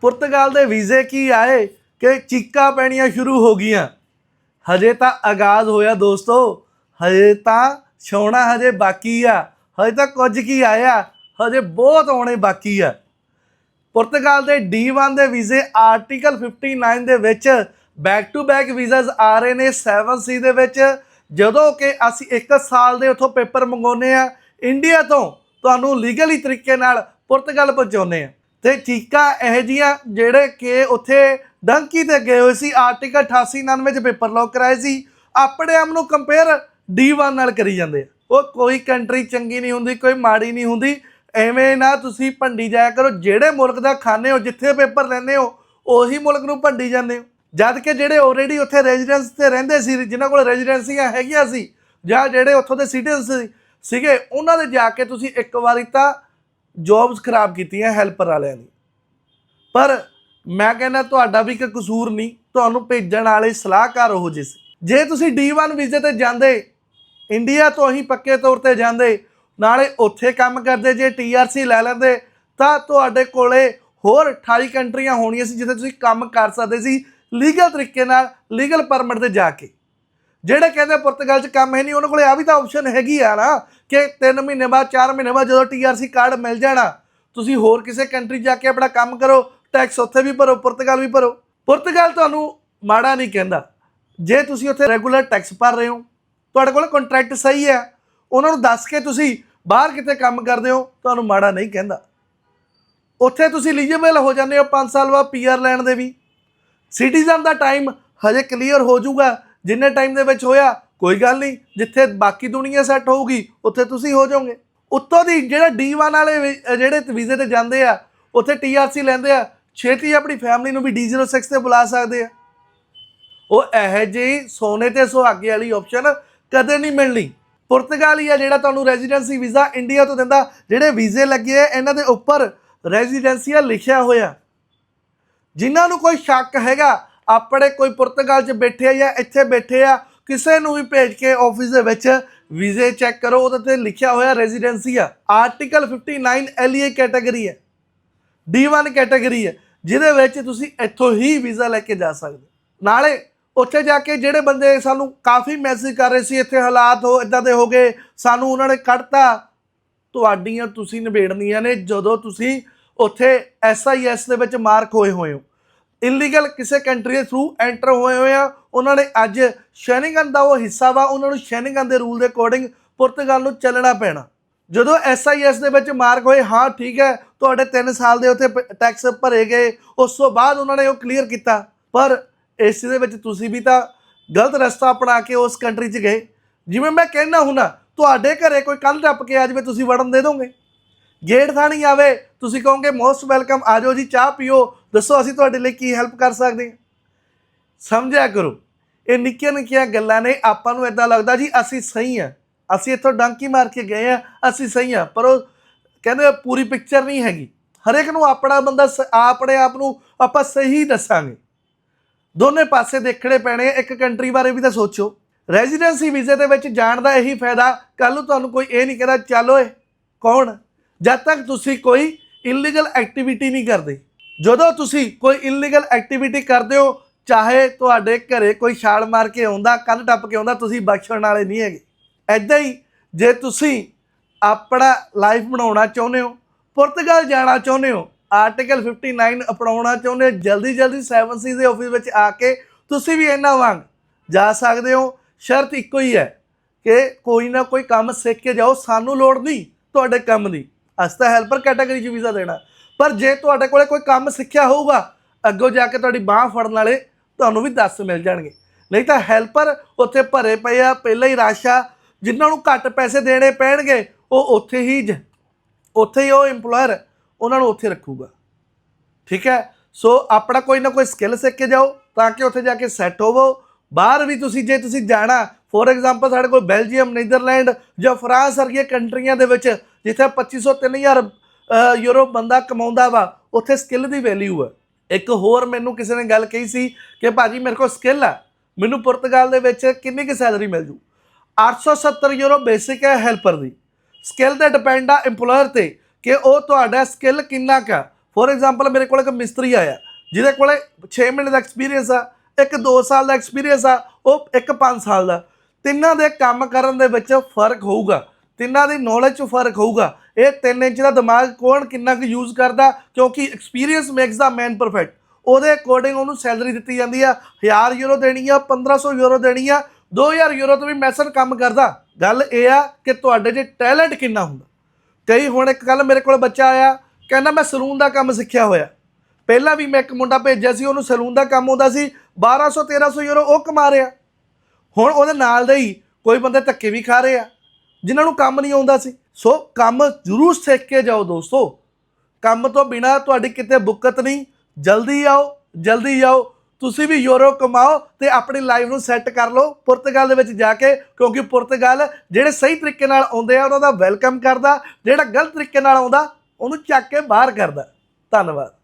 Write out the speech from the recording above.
ਪੁਰਤਗਾਲ ਦੇ ਵੀਜ਼ੇ ਕੀ ਆਏ ਕਿ ਚੀਕਾਂ ਪੈਣੀਆਂ ਸ਼ੁਰੂ ਹੋ ਗਈਆਂ? ਹਜੇ ਤਾਂ ਆਗਾਜ਼ ਹੋਇਆ ਦੋਸਤੋ। ਹਜੇ ਤਾਂ ਛਾਉਣਾ ਹਜੇ ਬਾਕੀ ਆ। ਹਜੇ ਤਾਂ ਕੁਝ ਕੀ ਆਇਆ? ਹਜੇ ਬਹੁਤ ਆਉਣੇ ਬਾਕੀ ਆ। ਪੁਰਤਗਾਲ ਦੇ D1 ਦੇ ਵੀਜ਼ੇ ਆਰਟੀਕਲ 59 ਦੇ ਵਿੱਚ ਬੈਕ ਟੂ ਬੈਕ ਵੀਜ਼ਾਸ ਆ ਰਹੇ ਨੇ 7C ਦੇ ਵਿੱਚ। ਜਦੋਂ ਕਿ ਅਸੀਂ 1 ਸਾਲ ਦੇ ਉੱਥੋਂ ਪੇਪਰ ਮੰਗਾਉਨੇ ਆ ਇੰਡੀਆ ਤੋਂ ਤੁਹਾਨੂੰ ਲੀਗਲੀ ਤਰੀਕੇ ਨਾਲ ਪੁਰਤਗਾਲ ਪਹੁੰਚਾਉਨੇ ਆ ਤੇ ਚੀਕਾਂ ਇਹ ਜੀਆਂ ਜਿਹੜੇ ਕਿ ਉੱਥੇ ਡੰਕੀ ਤੇ ਗਏ ਹੋਏ ਸੀ, ਆਰਟੀਕਲ 88 99 ਚ ਪੇਪਰ ਲੌਕ ਕਰਾਏ ਸੀ, ਆਪਣੇ ਆਪ ਨੂੰ ਕੰਪੇਅਰ D1 ਨਾਲ ਕਰੀ ਜਾਂਦੇ ਆ। ਉਹ ਕੋਈ ਕੰਟਰੀ ਚੰਗੀ ਨਹੀਂ ਹੁੰਦੀ, ਕੋਈ ਮਾੜੀ ਨਹੀਂ ਹੁੰਦੀ, ਐਵੇਂ ਨਾ ਤੁਸੀਂ ਭੰਡੀ ਜਾਇਆ ਕਰੋ, ਜਿਹੜੇ ਮੁਲਕ ਦਾ ਖਾਣੇ ਹੋ, ਜਿੱਥੇ ਪੇਪਰ ਲੈਂਦੇ ਹੋ, ਉਹੀ ਮੁਲਕ ਨੂੰ ਭੰਡੀ ਜਾਂਦੇ ਹੋ। ਜਦ ਕਿ ਜਿਹੜੇ ਆਲਰੇਡੀ ਉੱਥੇ ਰੈਜ਼ੀਡੈਂਸ ਤੇ ਰਹਿੰਦੇ ਸੀ, ਜਿਨ੍ਹਾਂ ਕੋਲ ਰੈਜ਼ੀਡੈਂਸੀਆਂ ਹੈਗੀਆਂ ਸੀ, ਜਾਂ ਜਿਹੜੇ ਉੱਥੋਂ ਦੇ ਸਿਟੀਜ਼ਨ ਸੀਗੇ, ਉਹਨਾਂ ਦੇ ਜਾ ਕੇ ਤੁਸੀਂ ਇੱਕ ਵਾਰੀ ਤਾਂ ਜੌਬਸ ਖਰਾਬ ਕੀਤੀਆਂ ਹੈਲਪਰ ਵਾਲਿਆਂ ਨੇ ਪਰ ਮੈਂ ਕਹਿੰਦਾ ਤੁਹਾਡਾ ਵੀ ਕੋਈ ਕਸੂਰ ਨਹੀਂ, ਤੁਹਾਨੂੰ ਭੇਜਣ ਵਾਲੇ ਸਲਾਹਕਾਰ ਉਹ ਜਿਹੇ ਸੀ। ਜੇ ਤੁਸੀਂ D1 ਵੀਜ਼ੇ ਤੇ ਜਾਂਦੇ, ਇੰਡੀਆ ਤੋਂ ਹੀ ਪੱਕੇ ਤੌਰ ਤੇ ਜਾਂਦੇ, ਨਾਲੇ ਉੱਥੇ ਕੰਮ ਕਰਦੇ, ਜੇ TRC ਲੈ ਲੈਂਦੇ, ਤਾਂ ਤੁਹਾਡੇ ਕੋਲੇ ਹੋਰ 28 ਕੰਟਰੀਆਂ ਹੋਣੀਆਂ ਸੀ ਜਿੱਥੇ ਤੁਸੀਂ ਕੰਮ ਕਰ ਸਕਦੇ ਸੀ, ਲੀਗਲ ਤਰੀਕੇ ਨਾਲ, ਲੀਗਲ ਪਰਮਿਟ ਤੇ ਜਾ ਕੇ। ਜਿਹੜੇ ਕਹਿੰਦੇ ਪੁਰਤਗਾਲ 'ਚ ਕੰਮ ਹੈ ਨਹੀਂ, ਉਹਨਾਂ ਕੋਲੇ ਆ ਵੀ ਤਾਂ ਆਪਸ਼ਨ ਹੈਗੀ ਆ ਨਾ ਕਿ 3 ਮਹੀਨੇ ਬਾਅਦ 4 ਮਹੀਨੇ ਬਾਅਦ ਜਦੋਂ TRC ਕਾਰਡ ਮਿਲ ਜਾਣਾ, ਤੁਸੀਂ ਹੋਰ ਕਿਸੇ ਕੰਟਰੀ ਜਾ ਕੇ ਆਪਣਾ ਕੰਮ ਕਰੋ ਟੈਕਸ ਉੱਥੇ ਵੀ ਭਰੋ, ਪੁਰਤਗਾਲ ਵੀ ਭਰੋ। ਪੁਰਤਗਾਲ ਤੁਹਾਨੂੰ ਮਾੜਾ ਨਹੀਂ ਕਹਿੰਦਾ। ਜੇ ਤੁਸੀਂ ਉੱਥੇ ਰੈਗੂਲਰ ਟੈਕਸ ਭਰ ਰਹੇ ਹੋ, ਤੁਹਾਡੇ ਕੋਲ ਕੰਟਰੈਕਟ ਸਹੀ ਹੈ। ਉਹਨਾਂ ਨੂੰ ਦੱਸ ਕੇ ਤੁਸੀਂ ਬਾਹਰ ਕਿਤੇ ਕੰਮ ਕਰਦੇ ਹੋ, ਤੁਹਾਨੂੰ ਮਾੜਾ ਨਹੀਂ ਕਹਿੰਦਾ। ਉੱਥੇ ਤੁਸੀਂ ਐਲੀਜੀਬਲ ਹੋ ਜਾਂਦੇ ਹੋ 5 ਸਾਲ ਬਾਅਦ ਪੀਆਰ ਲੈਣ ਦੇ ਵੀ। ਸਿਟੀਜ਼ਨ ਦਾ ਟਾਈਮ ਹਜੇ ਕਲੀਅਰ ਹੋ ਜਾਊਗਾ। ਜਿੰਨੇ ਟਾਈਮ ਦੇ ਵਿੱਚ ਹੋਇਆ, ਕੋਈ ਗੱਲ ਨਹੀਂ, ਜਿੱਥੇ ਬਾਕੀ ਦੁਨੀਆ ਸੈੱਟ ਹੋਊਗੀ, ਉੱਥੇ ਤੁਸੀਂ ਹੋ ਜਾਓਗੇ। ਉੱਤੋਂ ਦੀ ਜਿਹੜਾ D1 ਵਾਲੇ ਵੀ- ਜਿਹੜੇ ਵੀਜ਼ੇ ਤੇ ਜਾਂਦੇ ਆ, ਉੱਥੇ TRC ਲੈਂਦੇ ਆ, ਛੇਤੀ ਆਪਣੀ ਫੈਮਿਲੀ ਨੂੰ ਵੀ D06 ਤੇ ਬੁਲਾ ਸਕਦੇ ਆ। ਉਹ ਇਹੋ ਜਿਹੀ ਸੋਨੇ ਤੇ ਸੁਹਾਗੇ ਵਾਲੀ ਆਪਸ਼ਨ ਕਦੇ ਨਹੀਂ ਮਿਲਣੀ। ਪੁਰਤਗਾਲ ਹੀ ਆ ਜਿਹੜਾ ਤੁਹਾਨੂੰ ਰੈਜ਼ੀਡੈਂਸੀ ਵੀਜ਼ਾ ਇੰਡੀਆ ਤੋਂ ਦਿੰਦਾ, ਜਿਹੜੇ ਵੀਜ਼ੇ ਲੱਗੇ ਆ, ਇਹਨਾਂ ਦੇ ਉੱਪਰ ਰੈਜ਼ੀਡੈਂਸੀਆ ਲਿਖਿਆ ਹੋਇਆ। ਜਿਨ੍ਹਾਂ ਨੂੰ ਕੋਈ ਸ਼ੱਕ ਹੈਗਾ ਆਪਣੇ ਕੋਈ ਪੁਰਤਗਾਲ 'ਚ ਬੈਠੇ ਆ ਜਾਂ ਇੱਥੇ ਬੈਠੇ ਆ, ਕਿਸੇ ਨੂੰ ਵੀ ਭੇਜ ਕੇ ਆਫਿਸ ਦੇ ਵਿੱਚ ਵੀਜ਼ੇ ਚੈੱਕ ਕਰੋ, ਉਹਦੇ ਤੇ ਲਿਖਿਆ ਹੋਇਆ ਰੈਜ਼ੀਡੈਂਸੀ ਆ। ਆਰਟੀਕਲ 59 ਐਲਏ ਕੈਟਾਗਰੀ ਹੈ। D1 ਕੈਟਾਗਰੀ ਹੈ, ਜਿਹਦੇ ਵਿੱਚ ਤੁਸੀਂ ਇੱਥੋਂ ਹੀ ਵੀਜ਼ਾ ਲੈ ਕੇ ਜਾ ਸਕਦੇ ਨਾਲੇ ਉੱਥੇ ਜਾ ਕੇ ਜਿਹੜੇ ਬੰਦੇ ਸਾਨੂੰ ਕਾਫੀ ਮੈਸੇਜ ਕਰ ਰਹੇ ਸੀ, ਇੱਥੇ ਹਾਲਾਤ ਹੋ ਇਦਾਂ ਦੇ ਹੋ ਗਏ, ਸਾਨੂੰ ਉਹਨਾਂ ਨੇ ਕੱਢਤਾ। ਤੁਹਾਡੀਆਂ ਤੁਸੀਂ ਨਿਬੇੜਨੀਆਂ ਨੇ ਜਦੋਂ ਤੁਸੀਂ ਉੱਥੇ ਐਸਆਈਐਸ ਦੇ ਵਿੱਚ ਮਾਰਕ ਹੋਏ ਹੋਏ ਹੋ। ਇਲੀਗਲ ਕਿਸੇ ਕੰਟਰੀ ਦੇ ਥਰੂ ਐਂਟਰ ਹੋਏ ਹੋਏ ਆ। ਉਹਨਾਂ ਨੇ ਅੱਜ ਸ਼ੈਨਿੰਗਨ ਦਾ ਉਹ ਹਿੱਸਾ ਵਾ, ਉਹਨਾਂ ਨੂੰ ਸ਼ੈਨਿੰਗਨ ਦੇ ਰੂਲ ਦੇ ਅਕੋਰਡਿੰਗ ਪੁਰਤਗਾਲ ਨੂੰ ਚੱਲਣਾ ਪੈਣਾ। ਜਦੋਂ ਐਸਆਈਐਸ ਦੇ ਵਿੱਚ ਮਾਰਕ ਹੋਏ, ਹਾਂ, ਠੀਕ ਹੈ, ਤੁਹਾਡੇ 3 ਸਾਲ ਦੇ ਉੱਥੇ ਟੈਕਸ ਭਰੇ ਗਏ, ਉਸ ਤੋਂ ਬਾਅਦ ਉਹਨਾਂ ਨੇ ਉਹ ਕਲੀਅਰ ਕੀਤਾ। ਪਰ ਇਸ ਦੇ ਵਿੱਚ ਤੁਸੀਂ ਵੀ ਤਾਂ ਗਲਤ ਰਸਤਾ ਅਪਣਾ ਕੇ ਉਸ ਕੰਟਰੀ 'ਚ ਗਏ। ਜਿਵੇਂ ਮੈਂ ਕਹਿਣਾ ਹੁਣਾ ਤੁਹਾਡੇ ਘਰੇ ਕੋਈ ਕੱਲ ਟੱਪ ਕੇ ਆ ਜਾਵੇ, ਤੁਸੀਂ ਵੜਨ ਦੇ ਦੋਗੇ। ਗੇਟ ਥਾਣੀ ਆਵੇ, ਤੁਸੀਂ ਕਹੋਗੇ ਮੋਸਟ ਵੈਲਕਮ ਆ ਜਾਓ ਜੀ, ਚਾਹ ਪੀਓ ਦੱਸੋ, ਅਸੀਂ ਤੁਹਾਡੇ ਲਈ ਕੀ ਹੈਲਪ ਕਰ ਸਕਦੇ ਹਾਂ? ਸਮਝਿਆ ਕਰੋ। ਇਹ ਨਿੱਕੀਆਂ ਨਿੱਕੀਆਂ ਗੱਲਾਂ ਨੇ, ਆਪਾਂ ਨੂੰ ਇਦਾਂ ਲੱਗਦਾ ਜੀ ਅਸੀਂ ਸਹੀ ਆ ਅਸੀਂ ਇੱਥੋਂ ਡਾਂਕੀ ਮਾਰ ਕੇ ਗਏ ਆ ਅਸੀਂ ਸਹੀ ਆ ਪਰ ਉਹ ਕਹਿੰਦੇ ਪੂਰੀ ਪਿਕਚਰ ਨਹੀਂ ਹੈਗੀ। ਹਰੇਕ ਨੂੰ ਆਪਣਾ ਬੰਦਾ ਸ- ਆਪਣੇ ਆਪ ਨੂੰ ਆਪਾਂ ਸਹੀ ਦੱਸਾਂਗੇ। ਦੋਨੇ ਪਾਸੇ ਦੇਖਣੇ ਪੈਣੇ, ਇੱਕ ਕੰਟਰੀ ਬਾਰੇ ਵੀ ਤਾਂ ਸੋਚੋ। ਰੈਜ਼ੀਡੈਂਸੀ ਵੀਜ਼ੇ ਦੇ ਵਿੱਚ ਜਾਣ ਦਾ ਇਹੀ ਫਾਇਦਾ ਕੱਲ ਨੂੰ ਤੁਹਾਨੂੰ ਕੋਈ ਇਹ ਨਹੀਂ ਕਹਿੰਦਾ, ਚੱਲ ਓਏ, ਕੌਣ? ਜਦ ਤੱਕ ਤੁਸੀਂ ਕੋਈ ਇਲੀਗਲ ਐਕਟੀਵਿਟੀ ਨਹੀਂ ਕਰਦੇ। ਜਦੋਂ ਤੁਸੀਂ ਕੋਈ ਇਲੀਗਲ ਐਕਟੀਵਿਟੀ ਕਰਦੇ ਹੋ, ਚਾਹੇ ਤੁਹਾਡੇ ਘਰੇ ਕੋਈ ਛਾਲ ਮਾਰ ਕੇ ਆਉਂਦਾ ਕੰਨ ਟੱਪ ਕੇ ਆਉਂਦਾ, ਤੁਸੀਂ ਬਖਸ਼ਣ ਵਾਲੇ ਨਹੀਂ ਹੈਗੇ। ਐਦਾਂ ਹੀ ਜੇ ਤੁਸੀਂ ਆਪਣਾ ਲਾਈਫ ਬਣਾਉਣਾ ਚਾਹੁੰਦੇ ਹੋ, ਪੁਰਤਗਾਲ ਜਾਣਾ ਚਾਹੁੰਦੇ ਹੋ ਆਰਟੀਕਲ 59 ਅਪਣਾਉਣਾ ਚਾਹੁੰਦੇ ਹੋ, ਜਲਦੀ ਜਲਦੀ 7C ਦੇ ਆਫਿਸ ਵਿੱਚ ਆ ਕੇ ਤੁਸੀਂ ਵੀ ਇਹਨਾਂ ਵਾਂਗ ਜਾ ਸਕਦੇ ਹੋ। ਸ਼ਰਤ ਇੱਕੋ ਹੀ ਹੈ ਕਿ ਕੋਈ ਨਾ ਕੋਈ ਕੰਮ ਸਿੱਖ ਕੇ ਜਾਓ, ਸਾਨੂੰ ਲੋੜ ਨਹੀਂ ਤੁਹਾਡੇ ਕੰਮ ਦੀ। ਅਸਤਾ ਹੈਲਪਰ ਕੈਟਾਗਰੀ 'ਚ ਵੀਜ਼ਾ ਦੇਣਾ। ਪਰ ਜੇ ਤੁਹਾਡੇ ਕੋਲੇ ਕੋਈ ਕੰਮ ਸਿੱਖਿਆ ਹੋਊਗਾ ਅੱਗੋਂ ਜਾ ਕੇ ਤੁਹਾਡੀ ਬਾਹ ਫੜਨ ਵਾਲੇ ਤੁਹਾਨੂੰ ਵੀ 10 ਮਿਲ ਜਾਣਗੇ। ਨਹੀਂ ਤਾਂ ਹੈਲਪਰ ਉੱਥੇ ਭਰੇ ਪਏ ਆ ਪਹਿਲਾਂ ਹੀ ਰਾਸ਼ਾ ਜਿਨ੍ਹਾਂ ਨੂੰ ਘੱਟ ਪੈਸੇ ਦੇਣੇ ਪੈਣਗੇ ਉਹ ਉੱਥੇ ਹੀ ਜ- ਉੱਥੇ ਹੀ ਉਹ EMPLOYER ਉਹਨਾਂ ਨੂੰ ਉੱਥੇ ਰੱਖੂਗਾ। ਠੀਕ ਹੈ? ਸੋ ਆਪਣਾ ਕੋਈ ਨਾ ਕੋਈ ਸਕਿੱਲ ਸਿੱਖ ਕੇ ਜਾਓ ਤਾਂ ਕਿ ਉੱਥੇ ਜਾ ਕੇ ਸੈੱਟ ਹੋਵੋ। ਬਾਹਰ ਵੀ ਤੁਸੀਂ ਜੇ ਤੁਸੀਂ ਜਾਣਾ ਫੋਰ ਐਗਜ਼ਾਮਪਲ ਸਾਡੇ ਕੋਲ ਬੈਲਜੀਅਮ ਨੀਦਰਲੈਂਡ ਜਾਂ ਫਰਾਂਸ ਵਰਗੀਆਂ ਕੰਟਰੀਆਂ ਦੇ ਵਿੱਚ ਜਿੱਥੇ 2500 3000 ਅ, ਯੂਰੋ ਬੰਦਾ ਕਮਾਉਂਦਾ ਵਾ, ਉੱਥੇ ਸਕਿੱਲ ਦੀ ਵੈਲਿਊ ਹੈ ਇੱਕ ਹੋਰ ਮੈਨੂੰ ਕਿਸੇ ਨੇ ਗੱਲ ਕਹੀ ਸੀ ਕਿ ਭਾਜੀ ਮੇਰੇ ਕੋਲ ਸਕਿੱਲ ਆ। ਮੈਨੂੰ ਪੁਰਤਗਾਲ ਦੇ ਵਿੱਚ ਕਿੰਨੀ ਕੁ ਸੈਲਰੀ ਮਿਲ ਜੂ? 870 ਯੂਰੋ ਬੇਸਿਕ ਹੈ ਹੈਲਪਰ ਦੀ। ਸਕਿੱਲ ਤੇ ਡਿਪੈਂਡ ਆ EMPLOYER ਤੇ ਕਿ ਉਹ ਤੁਹਾਡਾ ਸਕਿੱਲ ਕਿੰਨਾ ਕਾ ਫੋਰ ਐਗਜ਼ਾਮਪਲ ਮੇਰੇ ਕੋਲ ਇੱਕ ਮਿਸਤਰੀ ਆਇਆ, ਜਿਹਦੇ ਕੋਲੇ 6 ਮਹੀਨੇ ਦਾ ਐਕਸਪੀਰੀਅੰਸ ਆ, ਇੱਕ 2 ਸਾਲ ਦਾ ਐਕਸਪੀਰੀਅੰਸ ਆ, ਉਹ ਇੱਕ 5 ਸਾਲ ਦਾ। ਤਿੰਨਾਂ ਦੇ ਕੰਮ ਕਰਨ ਦੇ ਵਿੱਚ ਫ਼ਰਕ ਹੋਊਗਾ। ਤਿੰਨਾਂ ਦੀ ਨੌਲੇਜ 'ਚ ਫ਼ਰਕ ਹੋਊਗਾ। ਇਹ 3 ਇੰਚ ਦਾ ਦਿਮਾਗ ਕੌਣ ਕਿੰਨਾ ਕੁ ਯੂਜ਼ ਕਰਦਾ, ਕਿਉਂਕਿ experience makes the man perfect ਉਹਦੇ ਅਕੋਰਡਿੰਗ ਉਹਨੂੰ ਸੈਲਰੀ ਦਿੱਤੀ ਜਾਂਦੀ ਆ 1000 ਯੂਰੋ ਦੇਣੀ ਆ 1500 ਯੂਰੋ ਦੇਣੀ ਆ 2000 ਯੂਰੋ ਤੋਂ ਵੀ ਮੈਸਰ ਕੰਮ ਕਰਦਾ। ਗੱਲ ਇਹ ਆ ਕਿ ਤੁਹਾਡੇ 'ਚ ਟੈਲੈਂਟ ਕਿੰਨਾ ਹੁੰਦਾ। ਕਈ ਹੁਣ ਇੱਕ ਕੱਲ ਮੇਰੇ ਕੋਲ ਬੱਚਾ ਆਇਆ, ਕਹਿੰਦਾ ਮੈਂ ਸਲੂਨ ਦਾ ਕੰਮ ਸਿੱਖਿਆ ਹੋਇਆ। ਪਹਿਲਾਂ ਵੀ ਮੈਂ ਇੱਕ ਮੁੰਡਾ ਭੇਜਿਆ ਸੀ, ਉਹਨੂੰ ਸਲੂਨ ਦਾ ਕੰਮ ਆਉਂਦਾ ਸੀ 1200 1300 ਯੂਰੋ ਉਹ ਕਮਾ ਰਿਹਾ। ਹੁਣ ਉਹਦੇ ਨਾਲ ਦੇ ਹੀ ਕੋਈ ਬੰਦੇ ਧੱਕੇ ਵੀ ਖਾ ਰਹੇ ਆ। ਜਿਨ੍ਹਾਂ ਨੂੰ ਕੰਮ ਨਹੀਂ ਆਉਂਦਾ ਸੀ। ਸੋ ਕੰਮ ਜ਼ਰੂਰ ਸਿੱਖ ਕੇ ਜਾਓ ਦੋਸਤੋ। ਕੰਮ ਤੋਂ ਬਿਨਾ ਤੁਹਾਡੀ ਕਿਤੇ ਬੁੱਕਤ ਨਹੀਂ। ਜਲਦੀ ਆਓ ਜਲਦੀ ਆਓ ਤੁਸੀਂ ਵੀ ਯੂਰੋ ਕਮਾਓ ਤੇ ਆਪਣੀ ਲਾਈਫ ਨੂੰ ਸੈੱਟ ਕਰ ਲਓ ਪੁਰਤਗਾਲ ਦੇ ਵਿੱਚ ਜਾ ਕੇ, ਕਿਉਂਕਿ ਪੁਰਤਗਾਲ ਜਿਹੜੇ ਸਹੀ ਤਰੀਕੇ ਨਾਲ ਆਉਂਦੇ ਆ, ਉਹਨਾਂ ਦਾ ਵੈਲਕਮ ਕਰਦਾ। ਜਿਹੜਾ ਗਲਤ ਤਰੀਕੇ ਨਾਲ ਆਉਂਦਾ, ਉਹਨੂੰ ਚੱਕ ਕੇ ਬਾਹਰ ਕਰਦਾ। ਧੰਨਵਾਦ।